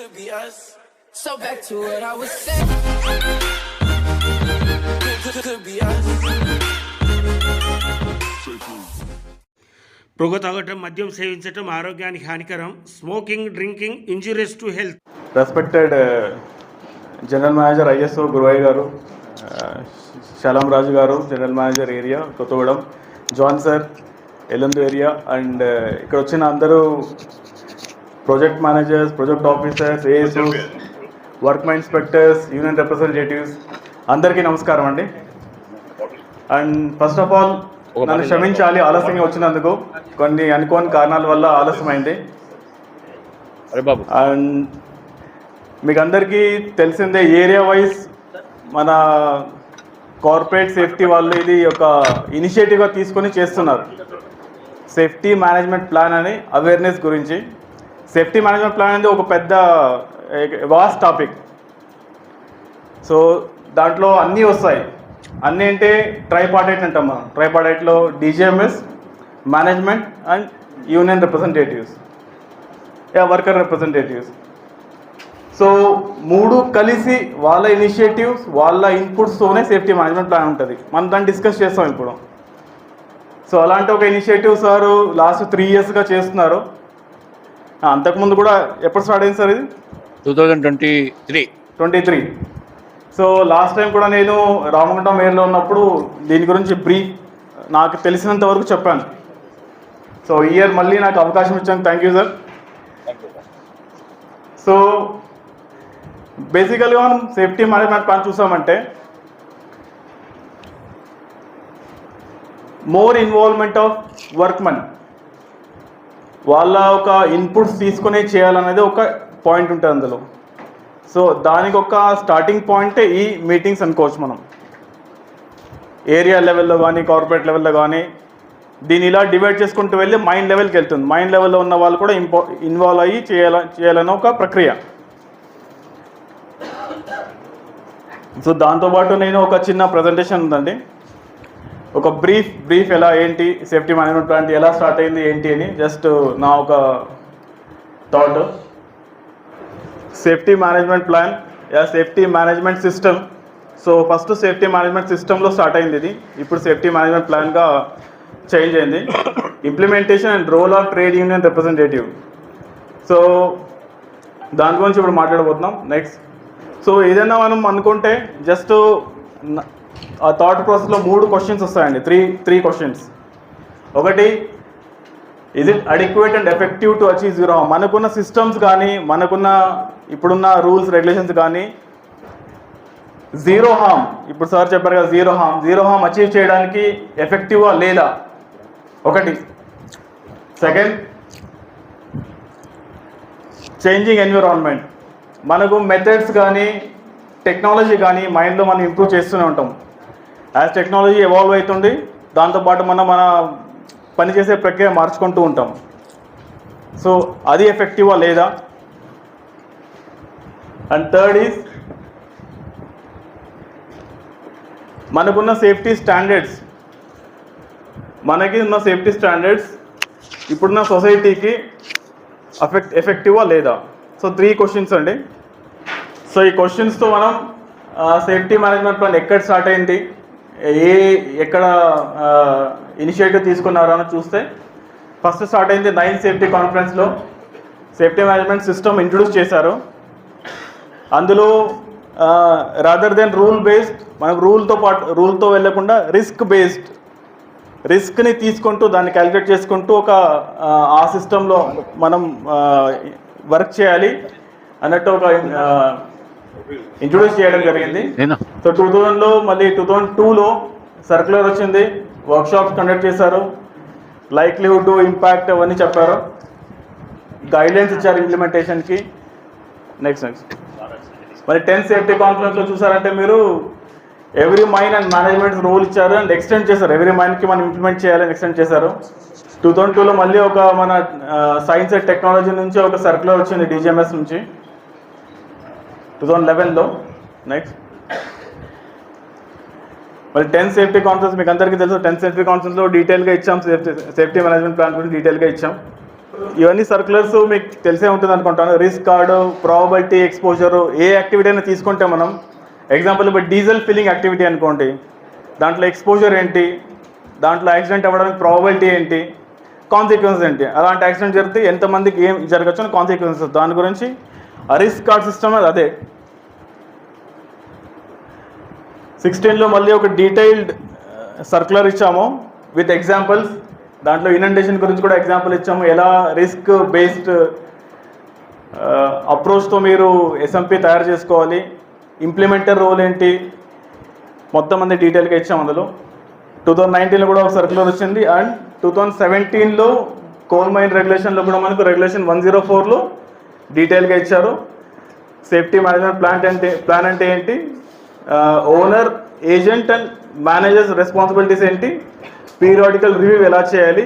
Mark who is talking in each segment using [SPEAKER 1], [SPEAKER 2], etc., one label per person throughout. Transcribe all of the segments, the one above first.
[SPEAKER 1] could be us.
[SPEAKER 2] So back to what I was saying.
[SPEAKER 1] Could, could, could be us.
[SPEAKER 3] పొగ తాగటం మద్యం సేవించటం ఆరోగ్యానికి హానికరం smoking drinking injurious to health
[SPEAKER 4] respected general manager ISO Guruvayya గారు శలం రాజు గారు general manager area Kothagudem John sir Yellandu area and ఇక్కడ వచ్చిన అందరూ project managers project officers ASO work inspectors union representatives అందరికీ నమస్కారం అండి. అండ్ ఫస్ట్ ఆఫ్ ఆల్ నన్ను క్షమించాలి ఆలస్యంగా వచ్చినందుకు కొన్ని అనుకోని కారణాల వల్ల ఆలస్యమైంది.
[SPEAKER 5] అరే బాబు.
[SPEAKER 4] అండ్ మీకు అందరికీ తెలిసిందే ఏరియా వైజ్ మన కార్పొరేట్ సేఫ్టీ వాళ్ళు ఇది ఒక ఇనిషియేటివ్గా తీసుకొని చేస్తున్నారు. సేఫ్టీ మేనేజ్మెంట్ ప్లాన్ అని అవేర్నెస్ గురించి. సేఫ్టీ మేనేజ్మెంట్ ప్లాన్ అనేది ఒక పెద్ద వాస్ట్ టాపిక్ సో దాంట్లో అన్నీ వస్తాయి. అన్నీ అంటే ట్రైపార్టైట్ అంటాం మనం. ట్రైపార్టైట్లో DGMS management and union representatives yeah worker representatives so మూడు కలిసి వాళ్ళ ఇనిషియేటివ్స్ వాళ్ళ ఇన్పుట్స్తోనే సేఫ్టీ మేనేజ్మెంట్ ప్లాన్ ఉంటుంది. మనం దాన్ని డిస్కస్ చేస్తాం ఇప్పుడు. సో అలాంటి ఒక ఇనిషియేటివ్ సార్ లాస్ట్ త్రీ ఇయర్స్గా చేస్తున్నారు. అంతకుముందు కూడా ఎప్పుడు స్టార్ట్ అయింది సార్ ఇది?
[SPEAKER 5] Two thousand twenty three.
[SPEAKER 4] Twenty three. So last time కూడా నేను రామగుండం మేయర్లో ఉన్నప్పుడు దీని గురించి బ్రీఫ్ నాకు తెలిసినంత వరకు చెప్పాను. సో ఇయర్ మళ్ళీ నాకు అవకాశం ఇచ్చాను థ్యాంక్ యూ సార్ సో బేసికల్గా మనం సేఫ్టీ మేనేజ్మెంట్ ప్లాన్ చూసామంటే మోర్ ఇన్వాల్వ్మెంట్ ఆఫ్ వర్క్మెన్ వాళ్ళ ఒక ఇన్పుట్స్ తీసుకునే చేయాలనేది ఒక పాయింట్ ఉంటుంది అందులో. సో దానికి ఒక స్టార్టింగ్ పాయింటే ఈ మీటింగ్స్ అనుకోవచ్చు మనం. ఏరియా లెవెల్లో కానీ కార్పొరేట్ లెవెల్లో కానీ దీన్ని ఇలా డివైడ్ చేసుకుంటూ వెళ్ళి మైండ్ లెవెల్కి వెళ్తుంది. మైండ్ లెవెల్లో ఉన్న వాళ్ళు కూడా ఇంపో ఇన్వాల్వ్ అయ్యి చేయాల చేయాలని ఒక ప్రక్రియ. సో దాంతోపాటు నేను ఒక చిన్న ప్రజెంటేషన్ ఉందండి. ఒక బ్రీఫ్ బ్రీఫ్ ఎలా ఏంటి సేఫ్టీ మేనేజ్మెంట్ ప్లాంట్ ఎలా స్టార్ట్ అయింది ఏంటి అని జస్ట్ నా ఒక thought safety management plan yeah safety management system so first safety management సిస్టంలో స్టార్ట్ అయింది ఇది. ఇప్పుడు సేఫ్టీ మేనేజ్మెంట్ ప్లాన్గా చేంజ్ అయింది. Implementation and role of trade union representative so దాని గురించి ఇప్పుడు మాట్లాడబోతున్నాం. నెక్స్ట్ సో ఏదైనా మనం అనుకుంటే జస్ట్ ఆ థాట్ ప్రాసెస్లో మూడు క్వశ్చన్స్ వస్తాయండి. త్రీ త్రీ క్వశ్చన్స్ ఒకటి is it adequate and effective to achieve zero మనకున్న సిస్టమ్స్ కానీ మనకున్న ఇప్పుడున్న రూల్స్ రెగ్యులేషన్స్ కానీ జీరో హామ్ ఇప్పుడు సార్ చెప్పారు కదా zero harm zero harm achieve చేయడానికి ఎఫెక్టివా లేదా? ఒకటి. సెకండ్ చేంజింగ్ ఎన్విరాన్మెంట్ మనకు మెథడ్స్ కానీ టెక్నాలజీ కానీ మైండ్లో మనం ఇంప్రూవ్ చేస్తూనే ఉంటాం. యాజ్ టెక్నాలజీ ఎవాల్వ్ అవుతుంది దాంతోపాటు మనం మన పనిచేసే ప్రక్రియ మార్చుకుంటూ ఉంటాం. సో అది ఎఫెక్టివా లేదా? అండ్ థర్డ్ ఈజ్ మనకున్న సేఫ్టీ స్టాండర్డ్స్ మనకి ఉన్న సేఫ్టీ స్టాండర్డ్స్ ఇప్పుడున్న సొసైటీకి అఫెక్ట్ ఎఫెక్టివా లేదా? సో త్రీ క్వశ్చన్స్ అండి. సో ఈ క్వశ్చన్స్తో మనం సేఫ్టీ మేనేజ్మెంట్ ప్లాన్ ఎక్కడ స్టార్ట్ అయింది? ఏ ఎక్కడ ఇనిషియేటివ్ తీసుకున్నారో అని చూస్తే ఫస్ట్ స్టార్ట్ అయింది నైన్ సేఫ్టీ కాన్ఫరెన్స్లో సేఫ్టీ మేనేజ్మెంట్ సిస్టమ్ ఇంట్రొడ్యూస్ చేశారు. అందులో రాదర్ దెన్ రూల్ బేస్డ్ మనకు రూల్తో పాటు రూల్తో వెళ్ళకుండా రిస్క్ బేస్డ్ రిస్క్ని తీసుకుంటూ దాన్ని క్యాలిక్యులేట్ చేసుకుంటూ ఒక ఆ సిస్టంలో మనం వర్క్ చేయాలి అన్నట్టు ఒక ఇంట్రొడ్యూస్ చేయడం జరిగింది. సో టూ థౌజండ్లో మళ్ళీ టూ థౌజండ్ టూలో సర్క్యులర్ వచ్చింది. వర్క్షాప్స్ కండక్ట్ చేశారు. లైక్లీహుడ్ ఇంపాక్ట్ అవన్నీ చెప్పారు. గైడ్లైన్స్ ఇచ్చారు ఇంప్లిమెంటేషన్కి నెక్స్ట్ నెక్స్ట్ మరి టెన్త్ సేఫ్టీ కాన్ఫరెన్స్లో చూసారంటే మీరు every mine and management rule ఇచ్చారు అండ్ ఎక్స్టెండ్ చేశారు. ఎవ్రీ మైన్కి మనం ఇంప్లిమెంట్ చేయాలని ఎక్స్టెండ్ చేశారు. టూ థౌజండ్ టూలో మళ్ళీ ఒక మన సైన్స్ అండ్ టెక్నాలజీ నుంచి ఒక సర్క్యులర్ వచ్చింది డీజీఎంఎస్ నుంచి. టూ థౌజండ్ లెవెన్లో నెక్స్ట్ మరి టెన్ సేఫ్టీ కాన్ఫరెన్స్ మీకు అందరికీ తెలుసు. టెన్ సేఫ్టీ కాన్ఫరెన్స్లో డీటెయిల్గా ఇచ్చాం. సేఫ్టీ సేఫ్టీ మేనేజ్మెంట్ ప్లాన్ గురించి డీటెయిల్గా ఇచ్చాం. ఇవన్నీ సర్క్యులర్స్ మీకు తెలిసే ఉంటుంది అనుకుంటాను. రిస్క్ కార్డు ప్రాబిలిటీ ఎక్స్పోజర్ ఏ యాక్టివిటీ అయినా తీసుకుంటే మనం ఎగ్జాంపుల్ ఇప్పుడు డీజిల్ ఫిల్లింగ్ యాక్టివిటీ అనుకోండి. దాంట్లో ఎక్స్పోజర్ ఏంటి? దాంట్లో యాక్సిడెంట్ అవ్వడానికి ప్రాబిలిటీ ఏంటి? కాన్సిక్వెన్స్ ఏంటి? అలాంటి యాక్సిడెంట్ జరిగితే ఎంతమందికి ఏం జరగచ్చు అని కాన్సిక్వెన్సెస్ దాని గురించి ఆ రిస్క్ కార్డ్ సిస్టమ్ అదే. సిక్స్టీన్లో మళ్ళీ ఒక డీటెయిల్డ్ సర్క్యులర్ uh, ఇచ్చాము. విత్ ఎగ్జాంపుల్స్ దాంట్లో ఇనండేషన్ గురించి కూడా ఎగ్జాంపుల్ ఇచ్చాము. ఎలా రిస్క్ బేస్డ్ అప్రోచ్తో మీరు ఎస్ఎంపి తయారు చేసుకోవాలి. ఇంప్లిమెంటర్ రోల్ ఏంటి? మొత్తం మంది డీటెయిల్గా ఇచ్చాము అందులో. టూ థౌజండ్ నైన్టీన్లో కూడా ఒక సర్క్యులర్ వచ్చింది. అండ్ టూ థౌజండ్ సెవెంటీన్లో కోల్ మైన్ రెగ్యులేషన్లో కూడా మనకు రెగ్యులేషన్ వన్ జీరో ఫోర్లో డీటెయిల్గా ఇచ్చారు. సేఫ్టీ మేనేజ్మెంట్ ప్లాన్ అంటే ప్లాన్ అంటే ఏంటి? Owner agent and managers responsibilities ఏంటి? పీరియాడికల్ రివ్యూ ఎలా చేయాలి?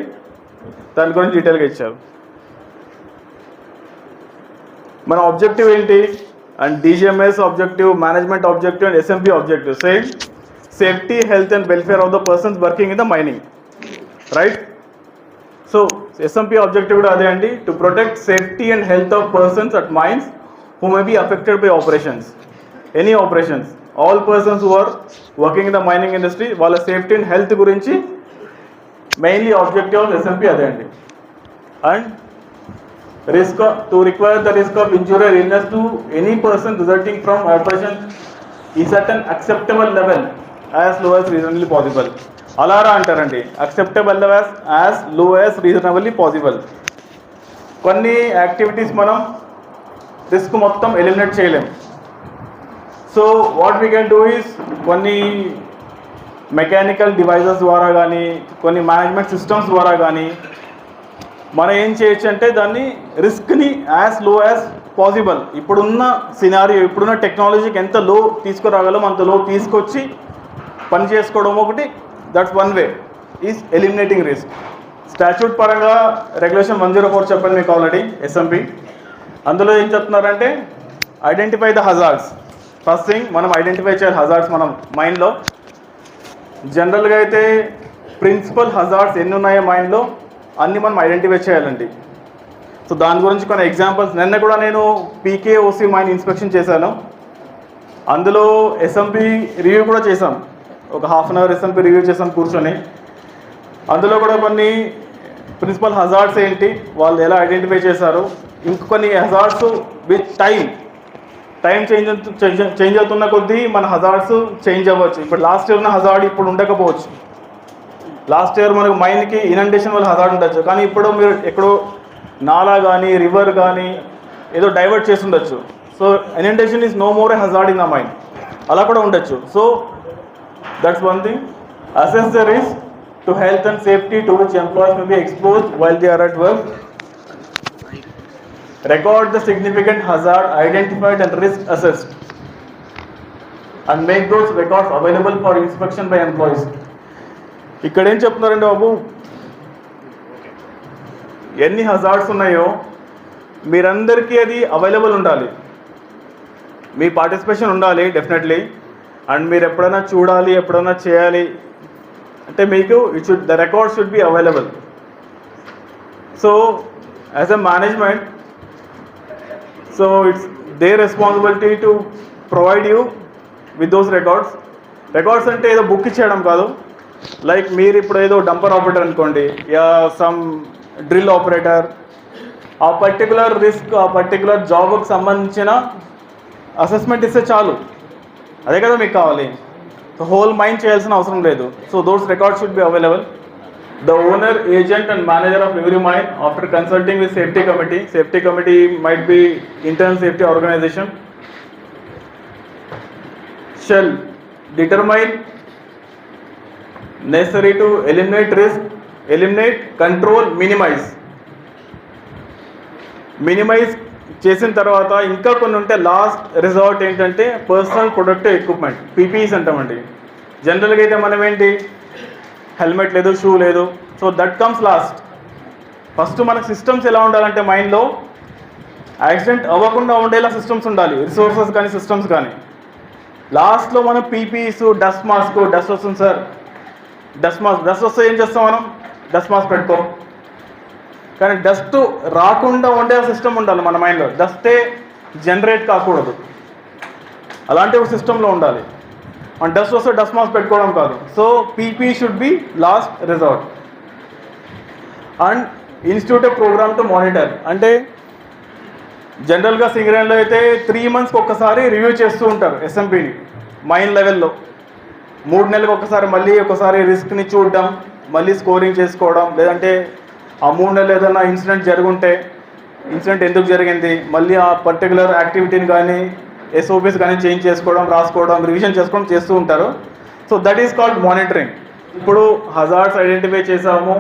[SPEAKER 4] దాని గురించి డీటెయిల్గా ఇచ్చారు. మన ఆబ్జెక్టివ్ ఏంటి? And DGMS objective management objective and SMP objective same safety health and welfare of the persons working in the mining right so SMP objective కూడా అదే అండి. To protect safety and health of persons at mines who may be affected by operations any operations all persons who are working in the mining industry వాళ్ళ safety and health గురించి mainly objective of SMP అదే అండి. And risk of, to require the risk of injury or illness to any person resulting from operation is at an acceptable level as low as reasonably possible. ALARA అంటారండి. Acceptable levels as low as reasonably possible కొన్ని activities మనం risk మొత్తం eliminate చేయలేం. So what we can do is కొన్ని mechanical devices ద్వారా కానీ కొన్ని management systems ద్వారా కానీ మనం ఏం చేయొచ్చు అంటే దాన్ని రిస్క్ని యాజ్లో యాజ్ పాసిబుల్ ఇప్పుడున్న సినారియో ఇప్పుడున్న టెక్నాలజీకి ఎంత లో తీసుకురాగలం అంత లో తీసుకొచ్చి పని చేసుకోవడం ఒకటి. That's one way is eliminating risk statute పరంగా రెగ్యులేషన్ వన్ జీరో ఫోర్ చెప్పండి మీకు ఆల్రెడీ ఎస్ఎంపి అందులో ఏం చెప్తున్నారంటే identify the hazards first thing మనం ఐడెంటిఫై చేయాలి హజార్డ్స్ మనం మైండ్లో జనరల్గా అయితే ప్రిన్సిపల్ హజార్డ్స్ ఎన్ని ఉన్నాయో మైండ్లో అన్నీ మనం ఐడెంటిఫై చేయాలండి. సో దాని గురించి కొన్ని ఎగ్జాంపుల్స్ నిన్న కూడా నేను పీకేఓసి మైన్ ఇన్స్పెక్షన్ చేశాను. అందులో ఎస్ఎంపి రివ్యూ కూడా చేశాం. ఒక half an hour SMP review చేసాం కూర్చొని. అందులో కూడా కొన్ని ప్రిన్సిపల్ హజార్డ్స్ ఏంటి వాళ్ళు ఎలా ఐడెంటిఫై చేశారు. ఇంకొన్ని hazards with time time change change అవుతున్న కొద్దీ మన హజార్డ్స్ చేంజ్ అవ్వచ్చు. ఇప్పుడు లాస్ట్ ఇయర్ ఉన్న హజార్డ్ ఇప్పుడు ఉండకపోవచ్చు. లాస్ట్ ఇయర్ మనకు మైన్కి ఇనండేషన్ వల్ల హజార్డ్ ఉండొచ్చు. కానీ ఇప్పుడు మీరు ఎక్కడో నాలా కానీ రివర్ కానీ ఏదో డైవర్ట్ చేసి ఉండొచ్చు so inundation is no more a hazard in the mine అలా కూడా ఉండొచ్చు. So that's one thing. Assess the risk to health and safety to which employees may be expose while they are at work. Record the significant hazard identified and risk assessed. And make those records available for inspection by employees. ఇక్కడ ఏం చెప్తున్నారండి బాబు? ఎన్ని hazards ఉన్నాయో మీరందరికీ అది available ఉండాలి. మీ participation ఉండాలి డెఫినెట్లీ అండ్ మీరు ఎప్పుడైనా చూడాలి ఎప్పుడైనా చేయాలి. అంటే మీకు it should the record should be available so as a management so it's they responsibility to provide you with those records records అంటే ఏదో బుక్ ఇచ్చేయడం కాదు. లైక్ మీరు ఇప్పుడు ఏదో డంపర్ ఆపరేటర్ అనుకోండి యా సమ్ డ్రిల్ ఆపరేటర్ ఆ పర్టికులర్ రిస్క్ ఆ పర్టికులర్ జాబ్కి సంబంధించిన అసెస్మెంట్ ఇస్తే చాలు. అదే కదా మీకు కావాలి. హోల్ మైండ్ చేయాల్సిన అవసరం లేదు. So those records should be available the owner, agent and manager of every mine after consulting with safety committee, safety committee might be internal safety organization, shall determine necessary to eliminate risk, eliminate, control, minimize. Minimize చేసిన తర్వాత ఇంకా కొన్ని ఉంటే last resort ఏంటంటే personal productive equipment PPEs అంటామండి జనరల్గా అయితే మనం ఏంటి హెల్మెట్ లేదు షూ లేదు. So that comes last. First మన సిస్టమ్స్ ఎలా ఉండాలంటే మైండ్లో యాక్సిడెంట్ అవ్వకుండా ఉండేలా సిస్టమ్స్ ఉండాలి. రిసోర్సెస్ కానీ సిస్టమ్స్ కానీ. లాస్ట్లో మనం పీపీస్ డస్ట్ మాస్క్ డస్ట్ వస్తుంది సార్. డస్ట్ మాస్క్ డస్ట్ వస్తే ఏం చేస్తాం మనం? డస్ట్ మాస్క్ పెట్టుకో. కానీ డస్ట్ రాకుండా ఉండే సిస్టమ్ ఉండాలి మన మైండ్లో. డస్టే జనరేట్ కాకూడదు. అలాంటి ఒక సిస్టంలో ఉండాలి. డస్ట్ వస్తే డస్ట్ మాస్క్ పెట్టుకోవడం కాదు. So PPE should be last resort and institute programme to monitor. అంటే జనరల్గా సింగరేణిలో అయితే త్రీ మంత్స్కి ఒక్కసారి రివ్యూ చేస్తూ ఉంటారు ఎస్ఎంపీని మైన్ లెవెల్లో మూడు నెలలకు ఒకసారి మళ్ళీ ఒకసారి రిస్క్ని చూడడం మళ్ళీ స్కోరింగ్ చేసుకోవడం లేదంటే ఆ మూడు నెలలు ఏదైనా ఇన్సిడెంట్ జరుగుంటే ఇన్సిడెంట్ ఎందుకు జరిగింది మళ్ళీ ఆ పర్టికులర్ యాక్టివిటీని కానీ ఎస్ఓపిస్ కానీ చేంజ్ చేసుకోవడం రాసుకోవడం రివిజన్ చేసుకోవడం చేస్తూ ఉంటారు. So that is called monitoring ఇప్పుడు హజార్డ్స్ ఐడెంటిఫై చేసాము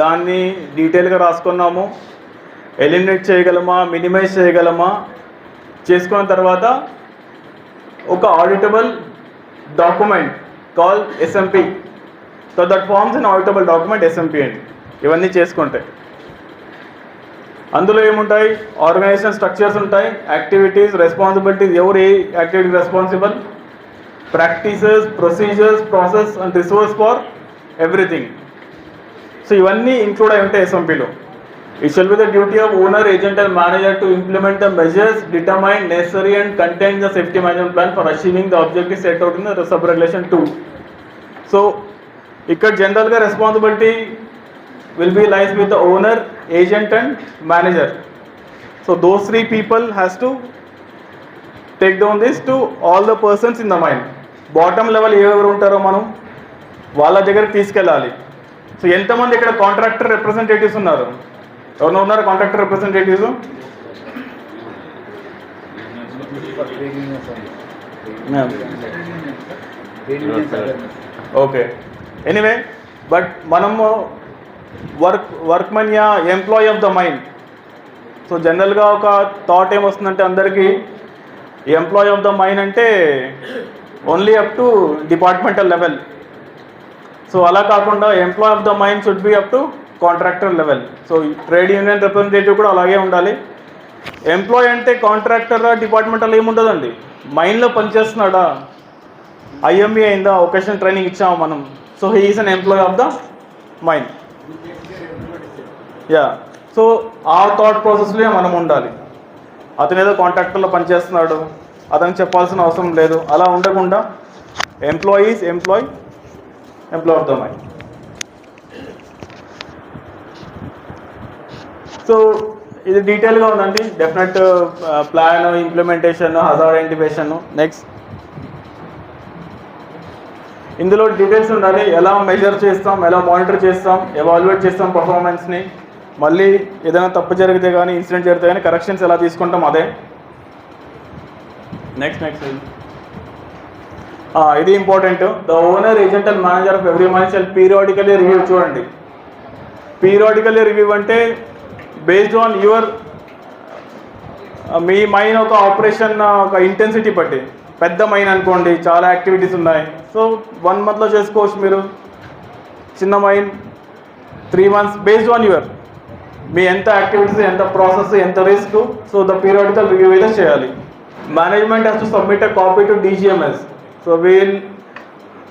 [SPEAKER 4] దాన్ని డీటెయిల్గా రాసుకున్నాము. ఎలిమినేట్ చేయగలమా మినిమైజ్ చేయగలమా? చేసుకున్న తర్వాత ఒక auditable document call SMP so that forms an auditable document SMP అండి. ఇవన్నీ చేసుకుంటే. అందులో ఏముంటాయి? ఆర్గనైజేషన్ స్ట్రక్చర్స్ ఉంటాయి. యాక్టివిటీస్ రెస్పాన్సిబిలిటీస్ ఎవరు ఏ activity responsible practices procedures process and resource for everything so ఇవన్నీ ఇంక్లూడ్ అయి ఉంటాయి ఎస్ఎంపీలో it shall be the duty of owner agent and manager to implement the measures determine necessary and contain the safety management plan for achieving the objective set out in the sub regulation two so ఇక్కడ జనరల్గా responsibility will be lies with the owner agent and manager so those three people has to take down this to all the persons in the mine bottom level ఎవరు ఉంటారో మనం వాళ్ళ దగ్గరికి తీసుకెళ్ళాలి. So ఎంతమంది ఇక్కడ కాంట్రాక్టర్ రిప్రజెంటేటివ్స్ ఉన్నారు? ఎవరు ఉన్నారు contractor representatives okay anyway but మనము work workmen ya employee of the mind. So జనరల్గా ఒక థాట్ ఏమొస్తుందంటే అందరికీ ఎంప్లాయీ ఆఫ్ ద మైండ్ అంటే only up to departmental level. So అలా కాకుండా employee of the mind should be up to contractor level. So trade union representative కూడా అలాగే ఉండాలి. ఎంప్లాయ్ అంటే కాంట్రాక్టర్ డిపార్ట్మెంటల్ ఏముండదండి? మైండ్లో పనిచేస్తున్నాడా? ఐఎంఈ అయిందా? ఒకేషన్ ట్రైనింగ్ ఇచ్చాము మనం? So he is an employee of the mind. Ya so ఆ థాట్ ప్రాసెస్లో మనం ఉండాలి. అతను ఏదో కాంట్రాక్టర్లో పనిచేస్తున్నాడు. అతనికి చెప్పాల్సిన అవసరం లేదు. అలా ఉండకుండా employees employee employee of the so ఇది డీటెయిల్గా ఉందండి. Definite plan implementation hazard identification next ఇందులో డీటెయిల్స్ ఉండాలి. ఎలా మెజర్ చేస్తాం ఎలా మానిటర్ చేస్తాం ఎవాల్యుయేట్ చేస్తాం పర్ఫార్మెన్స్ని మళ్ళీ ఏదైనా తప్పు జరిగితే కానీ ఇన్సిడెంట్ జరిగితే కానీ కరెక్షన్స్ ఎలా తీసుకుంటాం అదే. నెక్స్ట్ నెక్స్ట్ ఇది important the owner agent and manager of every month shall periodically review చూడండి. పీరియాడికలీ రివ్యూ అంటే బేస్డ్ ఆన్ యువర్ మీ మైండ్ ఒక ఆపరేషన్ ఒక ఇంటెన్సిటీ బట్టి. పెద్ద మైన్ అనుకోండి చాలా యాక్టివిటీస్ ఉన్నాయి. సో వన్ మంత్లో చేసుకోవచ్చు మీరు. చిన్న mine three months based on your మీ ఎంత యాక్టివిటీస్ ఎంత ప్రాసెస్ ఎంత risk so the periodical review అయితే చేయాలి. Management has to submit a copy to DGMS so we'll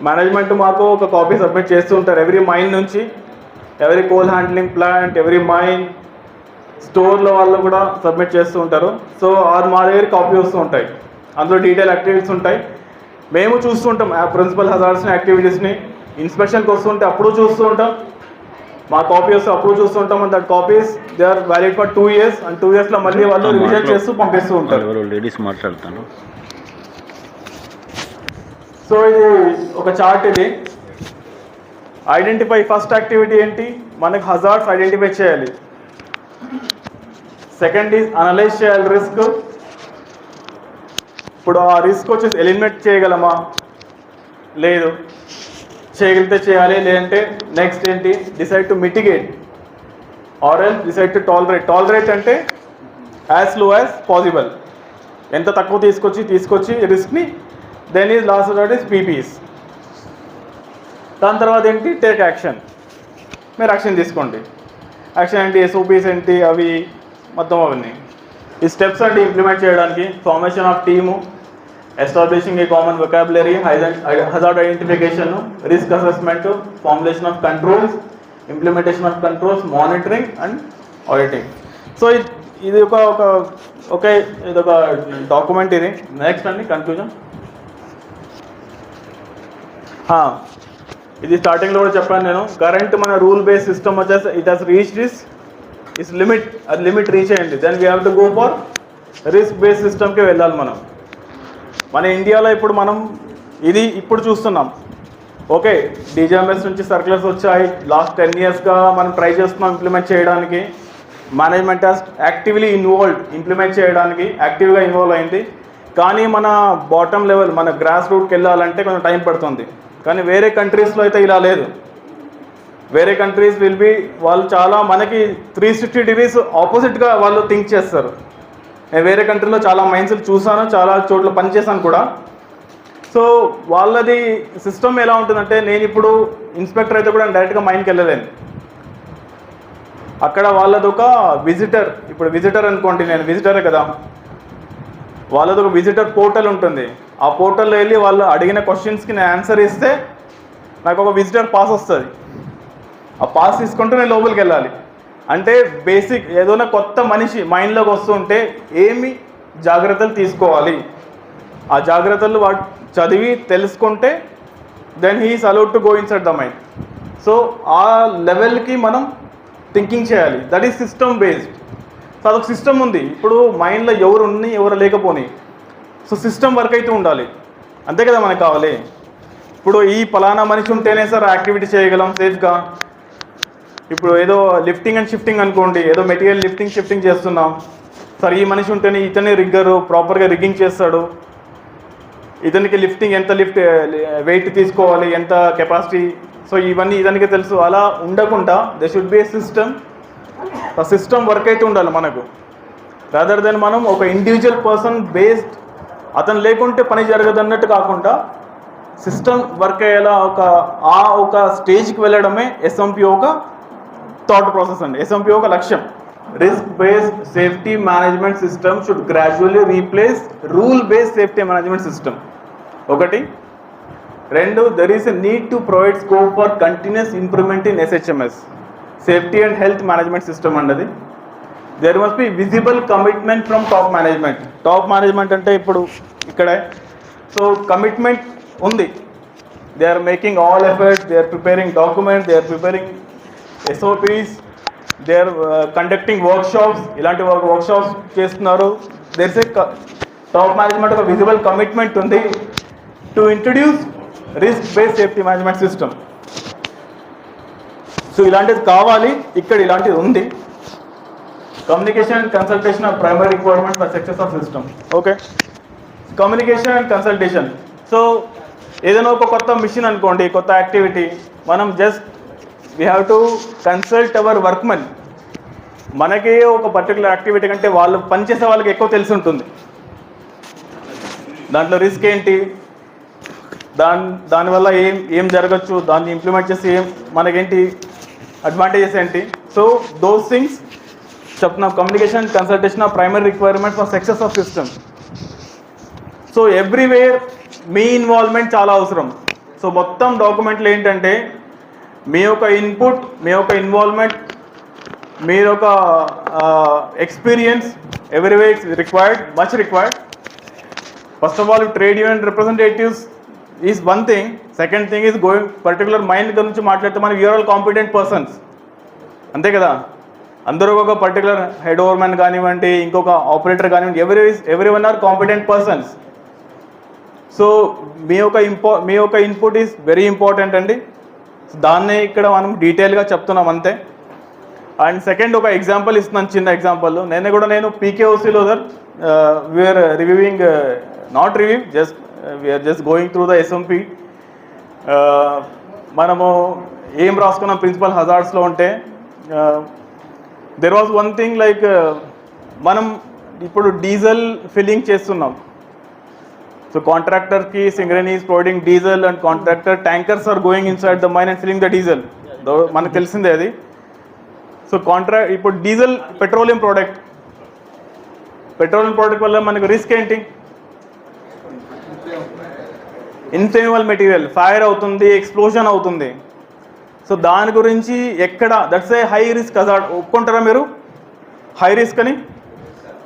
[SPEAKER 4] management మాకు ఒక కాపీ సబ్మిట్ చేస్తూ ఉంటారు. ఎవ్రీ మైన్ నుంచి every coal handling plant every mine స్టోర్లో వాళ్ళు కూడా సబ్మిట్ చేస్తూ ఉంటారు. సో అది మా దగ్గర కాపీ వస్తూ ఉంటాయి. అందులో డీటెయిల్ యాక్టివిటీస్ ఉంటాయి. మేము చూస్తూ ఉంటాం ఆ ప్రిన్సిపల్ హజార్స్ని యాక్టివిటీస్ని ఇన్స్పెక్షన్కి వస్తుంటే అప్పుడు చూస్తూ ఉంటాం. మా కాపీ వస్తే అప్పుడు చూస్తూ ఉంటాం that copies they are valid for two years and two ఇయర్స్లో మళ్ళీ వాళ్ళు రివిజన్ చేస్తూ పంపిస్తూ ఉంటారు.
[SPEAKER 5] లేడీస్ మాట్లాడతాను
[SPEAKER 4] సో ఇది ఒక చార్ట్ ఇది. ఐడెంటిఫై ఫస్ట్ యాక్టివిటీ ఏంటి? మనకి హజార్డ్స్ ఐడెంటిఫై చేయాలి. సెకండ్ ఈజ్ అనలైజ్ చేయాలి రిస్క్ ఇప్పుడు ఆ రిస్క్ వచ్చేసి ఎలిమినేట్ చేయగలమా? లేదు. చేయగలిగితే చేయాలి లేదంటే నెక్స్ట్ ఏంటి? Decide to mitigate or L decide to tolerate tolerate అంటే యాజ్లో యాజ్ పాసిబుల్ ఎంత తక్కువ తీసుకొచ్చి తీసుకొచ్చి రిస్క్ని then is last that is PPEs దాని తర్వాత ఏంటి? టేక్ యాక్షన్ మీరు యాక్షన్ తీసుకోండి. యాక్షన్ ఏంటి ఎస్ఓపీస్ ఏంటి? అవి మొత్తం అవన్నీ. ఈ స్టెప్స్ అంటే ఇంప్లిమెంట్ చేయడానికి. Formation of team establishing a common vocabulary hazard identification risk assessment formulation of controls implementation of controls monitoring and auditing so ఇది ఒక ఒక ఓకే ఇది ఒక డాక్యుమెంట్ ఇది. నెక్స్ట్ అండి కన్క్లూజన్ ఇది స్టార్టింగ్లో కూడా చెప్పాను నేను. కరెంట్ మన రూల్ బేస్ సిస్టమ్ వచ్చేసి it has reach this is limit అది లిమిట్ రీచ్ అయ్యింది then we have to go for risk base సిస్టమ్కి వెళ్ళాలి మనం. మన ఇండియాలో ఇప్పుడు మనం ఇది ఇప్పుడు చూస్తున్నాం. ఓకే డీజీఎంఎస్ నుంచి సర్క్యులర్స్ వచ్చాయి. లాస్ట్ టెన్ ఇయర్స్గా మనం ట్రై చేస్తున్నాం ఇంప్లిమెంట్ చేయడానికి. Management has actively involve implement చేయడానికి. యాక్టివ్గా ఇన్వాల్వ్ అయింది. కానీ మన బాటమ్ లెవెల్ మన గ్రాస్ రూట్కి వెళ్ళాలంటే కొంచెం టైం పడుతుంది. కానీ వేరే కంట్రీస్లో అయితే ఇలా లేదు. వేరే కంట్రీస్ విల్ బి వాళ్ళు చాలా మనకి త్రీ సిక్స్టీ డిగ్రీస్ ఆపోజిట్గా వాళ్ళు థింక్ చేస్తారు. నేను వేరే కంట్రీలో చాలా మైండ్స్ చూసాను చాలా చోట్ల పనిచేశాను కూడా. సో వాళ్ళది సిస్టమ్ ఎలా ఉంటుందంటే నేను ఇప్పుడు ఇన్స్పెక్టర్ అయితే కూడా డైరెక్ట్గా మైండ్కి వెళ్ళలేను. అక్కడ వాళ్ళది ఒక విజిటర్ ఇప్పుడు విజిటర్ అనుకోండి నేను విజిటరే కదా. వాళ్ళది ఒక విజిటర్ పోర్టల్ ఉంటుంది. ఆ పోర్టల్లో వెళ్ళి వాళ్ళు అడిగిన క్వశ్చన్స్కి నేను ఆన్సర్ ఇస్తే నాకు ఒక విజిటర్ పాస్ వస్తుంది. ఆ పాస్ తీసుకుంటూ నేను లోపలికి వెళ్ళాలి. అంటే బేసిక్ ఏదైనా కొత్త మనిషి మైండ్లోకి వస్తుంటే ఏమి జాగ్రత్తలు తీసుకోవాలి? ఆ జాగ్రత్తలు వా చదివి తెలుసుకుంటే then he's allowed to go inside the mine so ఆ లెవెల్కి మనం థింకింగ్ చేయాలి. That is system based so అదొక సిస్టమ్ ఉంది. ఇప్పుడు మైండ్లో ఎవరు ఉన్ని ఎవరు లేకపోని. సో సిస్టమ్ వర్క్ అయితే ఉండాలి. అంతే కదా మనకు కావాలి. ఇప్పుడు ఈ పలానా మనిషి ఉంటేనే సార్ యాక్టివిటీ చేయగలం సేఫ్గా ఇప్పుడు ఏదో లిఫ్టింగ్ అండ్ షిఫ్టింగ్ అనుకోండి ఏదో మెటీరియల్ లిఫ్టింగ్ షిఫ్టింగ్ చేస్తున్నాం. సరే ఈ మనిషి ఉంటేనే ఇతనే రిగ్గరు ప్రాపర్గా రిగ్గింగ్ చేస్తాడు. ఇతనికి లిఫ్టింగ్ ఎంత లిఫ్ట్ వెయిట్ తీసుకోవాలి ఎంత కెపాసిటీ సో ఇవన్నీ ఇతనికి తెలుసు. అలా ఉండకుండా they should be a system ఆ సిస్టమ్ వర్క్ అయితే ఉండాలి మనకు. రాదర్ దెన్ మనం ఒక ఇండివిజువల్ పర్సన్ బేస్డ్ అతను లేకుంటే పని జరగదు అన్నట్టు కాకుండా సిస్టమ్ వర్క్ అయ్యేలా ఒక ఆ ఒక స్టేజ్కి వెళ్ళడమే ఎస్ఎంపి ఒక థాట్ ప్రాసెస్ అండి. ఎస్ఎంపి ఒక లక్ష్యం. Risk based safety management system should gradually replace rule based safety management system ఒకటి. రెండు there is a need to provide scope for continuous improvement in SHMS safety and health management system అండి there must be visible commitment from top management top management అంటే ఇప్పుడు ఇక్కడే. So commitment ఉంది. They are making all efforts they are preparing document they are preparing SOPs they are conducting work shops ఇలాంటి workshops చేస్తున్నారు. There's a top management ఒక visible commitment ఉంది to introduce risk based safety management system so ఇలాంటిది కావాలి. ఇక్కడ ఇలాంటిది ఉంది. Communication and consultation of primary requirement for success of system okay communication and consultation so ఏదైనా ఒక కొత్త మిషన్ అనుకోండి కొత్త యాక్టివిటీ మనం just we have to consult our workmen మనకి ఒక పర్టికులర్ యాక్టివిటీ కంటే వాళ్ళు పనిచేసే వాళ్ళకి ఎక్కువ తెలిసి ఉంటుంది. దాంట్లో రిస్క్ ఏంటి? దాని దానివల్ల ఏం ఏం జరగచ్చు? దాన్ని ఇంప్లిమెంట్ చేసి ఏం మనకేంటి అడ్వాంటేజెస్ ఏంటి? సో దోస్ థింగ్స్ చెప్తున్నాం communication consultation of primary requirement for success of system so everywhere me involvement చాలా అవసరం. సో మొత్తం డాక్యుమెంట్లు ఏంటంటే మీ యొక్క ఇన్పుట్ మీ యొక్క ఇన్వాల్వ్మెంట్ మీరు ఒక experience every way required much required. First of all trade union representatives is one thing. Second thing is going particular mine గురించి మాట్లాడితే మనం యూఆర్ ఆల్ కాంపిటెంట్ పర్సన్స్. అంతే కదా? అందరూ ఒక పర్టికులర్ హెడ్ ఓవర్మెన్ కానివ్వండి ఇంకొక ఆపరేటర్ కానివ్వండి ఎవరి ఎవరి one are competent persons. So మీ యొక్క ఇంపో మీ యొక్క ఇన్పుట్ ఈస్ వెరీ ఇంపార్టెంట్ అండి. దాన్నే ఇక్కడ మనం డీటెయిల్గా చెప్తున్నాం అంతే. అండ్ సెకండ్ ఒక ఎగ్జాంపుల్ ఇస్తున్నాను చిన్న ఎగ్జాంపుల్. నేను కూడా నేను పీకేఓసీలో sir we're reviewing not review just we're just going through the SMP మనము ఏం రాసుకున్నాం ప్రిన్సిపల్ హజార్డ్స్లో ఉంటే there was one thing like మనం ఇప్పుడు డీజిల్ ఫిల్లింగ్ చేస్తున్నాం. So కాంట్రాక్టర్కి Singareni is providing diesel and contractor tankers are going inside the mine and filling the diesel మనకు తెలిసిందే అది సో కాంట్రాక్ట్ ఇప్పుడు diesel petroleum product petroleum product వల్ల మనకు risk ఏంటి ఇన్ఫ్లేమబుల్ మెటీరియల్ ఫైర్ అవుతుంది ఎక్స్ప్లోజన్ అవుతుంది సో దాని గురించి ఎక్కడ that's a high risk hazard ఒప్పుకుంటారా మీరు హై రిస్క్ అని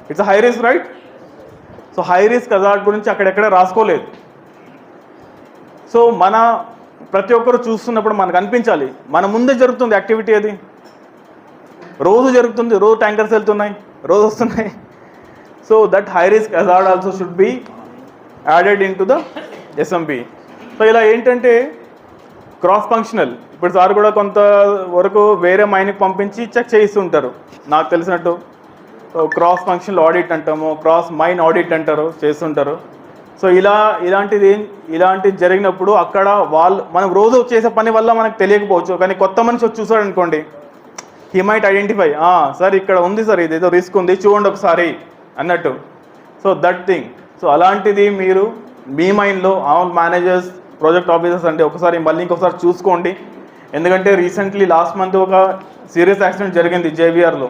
[SPEAKER 4] it's high risk right so high risk hazard గురించి అక్కడెక్కడ రాసుకోలేదు. సో మన ప్రతి ఒక్కరు చూస్తున్నప్పుడు మనకు అనిపించాలి మన ముందే జరుగుతుంది యాక్టివిటీ అది రోజు జరుగుతుంది రోజు ట్యాంకర్స్ వెళ్తున్నాయి రోజు వస్తున్నాయి. So that high risk hazard also should be added in to the SMP so ఇలా ఏంటంటే క్రాస్ ఫంక్షనల్ ఇప్పుడు సార్ కూడా కొంత వరకు వేరే మైన్కి పంపించి చెక్ చేయిస్తుంటారు. నాకు తెలిసినట్టు. క్రాస్ ఫంక్షనల్ ఆడిట్ అంటాము క్రాస్ మైన్ ఆడిట్ అంటారు చేస్తుంటారు. సో ఇలా ఇలాంటిది ఇలాంటిది జరిగినప్పుడు అక్కడ వాళ్ళు మనం రోజు చేసే పని వల్ల మనకు తెలియకపోవచ్చు కానీ కొత్త మనిషి వచ్చి చూసాడు అనుకోండి హీ మైట్ ఐడెంటిఫై సార్ ఇక్కడ ఉంది సార్ ఇది ఏదో రిస్క్ ఉంది చూడండి ఒకసారి అన్నట్టు. సో దట్ థింగ్ సో అలాంటిది మీరు మీ మైండ్లో ఆల్ మేనేజర్స్ ప్రాజెక్ట్ ఆఫీసర్స్ అంటే ఒకసారి మళ్ళీ ఇంకొకసారి చూసుకోండి. ఎందుకంటే రీసెంట్లీ లాస్ట్ మంత్ ఒక సీరియస్ యాక్సిడెంట్ జరిగింది జేబీఆర్లో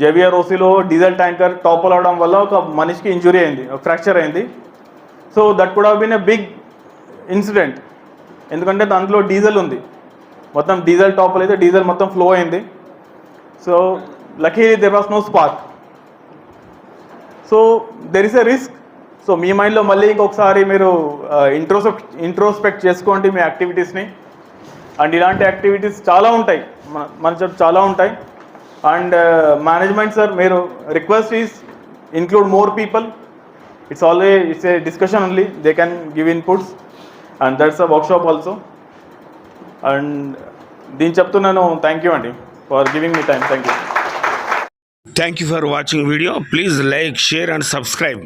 [SPEAKER 4] జేవిఆర్ ఓసీలో డీజిల్ ట్యాంకర్ టాపుల్ అవడం వల్ల ఒక మనిషికి ఇంజురీ అయింది ఫ్రాక్చర్ అయింది. So that could have been a big incident. ఎందుకంటే దాంట్లో డీజిల్ ఉంది. మొత్తం డీజిల్ టాపుల్ అయితే డీజిల్ మొత్తం ఫ్లో అయింది. So lucky there was no spark. So there is a risk. So మీ మైండ్లో మళ్ళీ ఇంకొకసారి మీరు ఇంట్రోస్పెక్ట్ ఇంట్రోస్పెక్ట్ చేసుకోండి మీ యాక్టివిటీస్ని. అండ్ ఇలాంటి యాక్టివిటీస్ చాలా ఉంటాయి. మన మన చాలా ఉంటాయి. అండ్ మేనేజ్మెంట్ సార్ మీరు request is include more people it's always it's a discussion only they can give inputs and that's a workshop also and దీన్ని చెప్తున్నాను. థ్యాంక్ యూ అండి for giving me time thank you
[SPEAKER 3] thank you for watching video please like share and subscribe